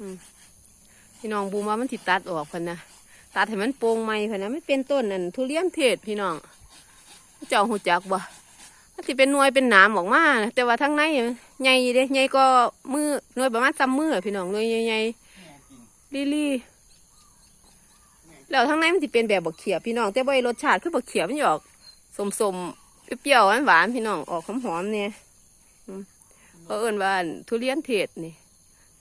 อืมพี่น้องบูมว่ามันติตัดออกพันนะตัดให้มันโปร่งไหมพันนะไม่เป็นต้นนั่นทุเรียนเทศพี่น้องเจ้าหูจักบ่มันสิเป็นหน่วยเป็นหนามออกมานะแต่ว่าทั้งในใหญ่เด้ใหญ่ก็มือหน่วยประมาณซ้ำมือพี่น้องหน่วยใหญ่ๆลี่ลี่แล้วทั้งในมันสิเป็นแบบบักเขียบพี่น้องแต่บ่ได้รสชาติคือบักเขียบมันสิออกสมๆเปรี้ยวๆหวานๆพี่น้องออกหอมๆเนี่ยอืมเขาเอิ้นว่าทุเรียนเทศนี่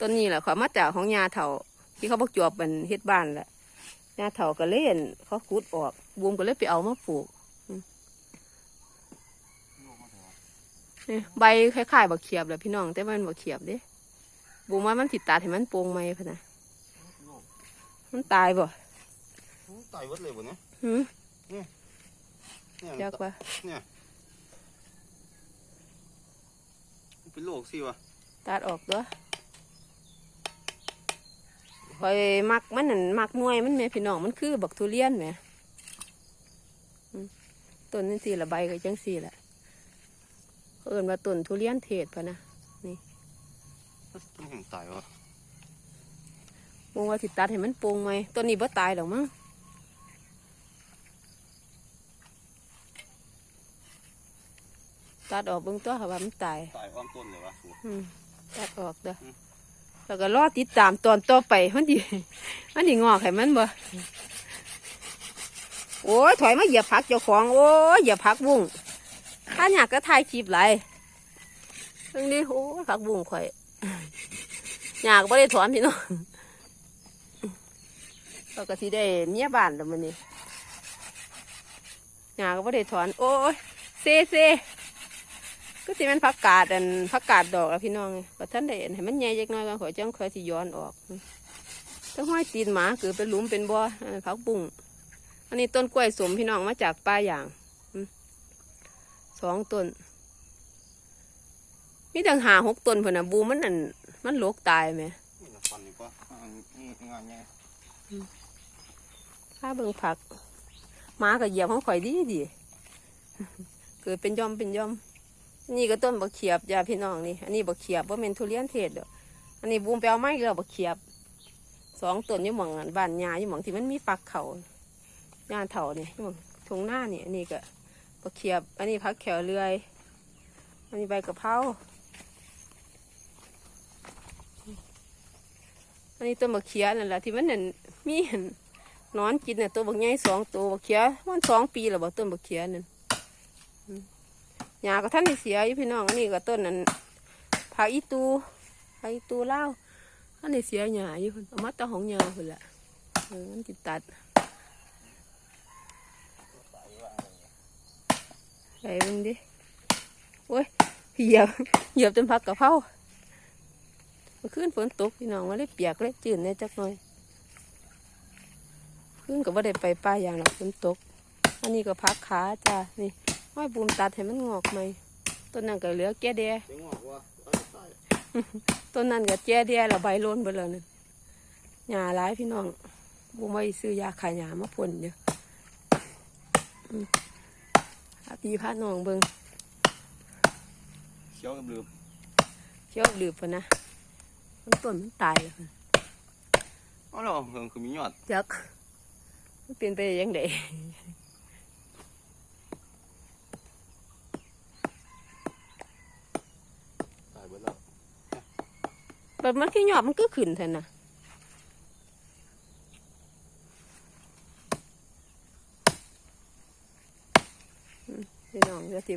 ต้นนี้แหละเขามาจากของยาเถาที่เขาบอกจวบมันเฮ็ดบ้านแหละยาเถาก็เล่น เขาขุดออกบูมก็เลยไปเอามาปลูกอืมนี่ใบคล้ายๆบักเขียบแหละพี่น้อง แต่ว่ามันบักเขียบเด้บูมว่ามันติดตาให้มันโปร่งไหมพะนะมันตายบ่ตายวัดเลยบ่เนี่ยหืมเนี่ยยากปะเป็นโรคสิวะตัดออกตัว คอยมักมันนั่นมักหน่วยมันแม่พี่น้องมันคือบักทุเรียนแหมอืมต้นนี่สี่ละใบก็จังสี่แหละเขาเอิ้นว่าต้นทุเรียนเทศพะนะต้องแห่งตายวะมองว่าสิตัดให้มันโปร่งไหมต้นนี้บ่ตายหรอกมั้งตัดออกเบิ่งตัวค่ะว่ามันตายตายอ้อมต้นเลยวะสูอืมตัดออกเด้ออม แล้วก็รอติดตามตอนต่อไปมันดีมันดีงอกให้มันบ่โอ้ยถอยมาเหยียบผักเจ้าของโอ้ยเหยียบผักบุ้งถ้าอยากก็ถ่ายคลิปไรเรื่องนี้โอ้ยผักบุ้งข่อยอยากไม่ได้ถอนพี่น้องเราก็สิได้เมียบ้านแล้วมันนี่อยากก็ไม่ได้ถอน โอ้ยเซเซ ก็สิแมันพักกาดอันพักกาดดอกอะพี่น้องก็ท่านได้เห็นให้มันใหญ่จักหน้อยก็ขอยจังขอยสิย้อนออกถ้าห้อยตีนหมาคือเป็นหลุมเป็นบ่ออันนั้นพักบุ้งอันนี้ต้นกล้วยสมพี่น้องมาจากป่าอย่างอืมสองต้นมีตั้งหาหกต้นเพิ่นน่ะบูมันอันมันโลกตายไหมนี่ละฟันนี่ก็งานไงถ้าเบิ่งผักหมาก็เหยียบของข่อยดีดีเกิดเป็นย่อมเป็นย่อม นี่ก็ต้นบักเขียบจ้าพี่น้องนี่ อันนี้บักเขียบว่าเป็นทุเรียนเทศดอกอันนี้บูมไปเอาไม้แล้วบักเขียบสองต้นยู่หมองบ้านยายู่หมองที่มันมีปักเขายาเถาเนี่ยอยู่หมองทงหน้านี่อันนี้ก็บักเขียบ อันนี้พักแขวเลื่อยอันนี้ใบกะเพราอันนี้ต้นบักเขียนั่นแหละที่มันนั่นมีหั่นนอนกินน่ะตัวบักใหญ่สองตัวบักเขียมันสองปีแล้วบักต้นบักเขียนั่น หญ้าก็ท่านเสียอยู่พี่น้องอันนี้ก็ต้นนั้นผักอีตูผักอีตูเล่าท่านเสียหญ้าอยู่พุ่นเอามาตะของหญ้าพุ่นละเออมันติดตัดไปเบิ่งดิโอ้ยเหยียบเหยียบจนพักกะเพราเมื่อคืนฝนตกพี่น้องว่าเลยเปียกเลยจืดในจักหน่อยคืนก็บ่ได้ไปป้ายอย่างหรอกฝนตก อันนี้ก็พักขาจ้านี่ ห้อยบูมตัดให้มันงอกไหมต้นนั้นก็เหลือแก่แดเสียงงอกว่าตายต้นนั้นก็แก่แดแล้วใบโล้นไปแล้วนั่นหญ้าหลายพี่น้องบูมไว้ซื้อยาขายหญ้ามาพ่นเยอะอืมพาพี่พาน้องเบิงเขียวกับลืมเขี้ยวดืบพนนะมันต้นมันตายแล้วพุ่นอ๋อแล้วเฮิงคือมียอดจักมันเป็นไปได้ยังไง ตาย เบิดแล้วแบบมันขี้หยอบมันก็ขึ้นแทนนะอืมพี่น้องเดี๋ยวสิ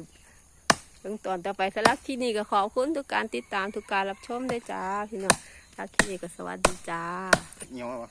เบิ่งตอนต่อไปสำหรับที่นี่ก็ขอบคุณทุกการติดตามทุกการรับชมด้วยจ้า พี่น้องสำหรับที่นี่ก็สวัสดีจ้าเหนียวแล้ววะ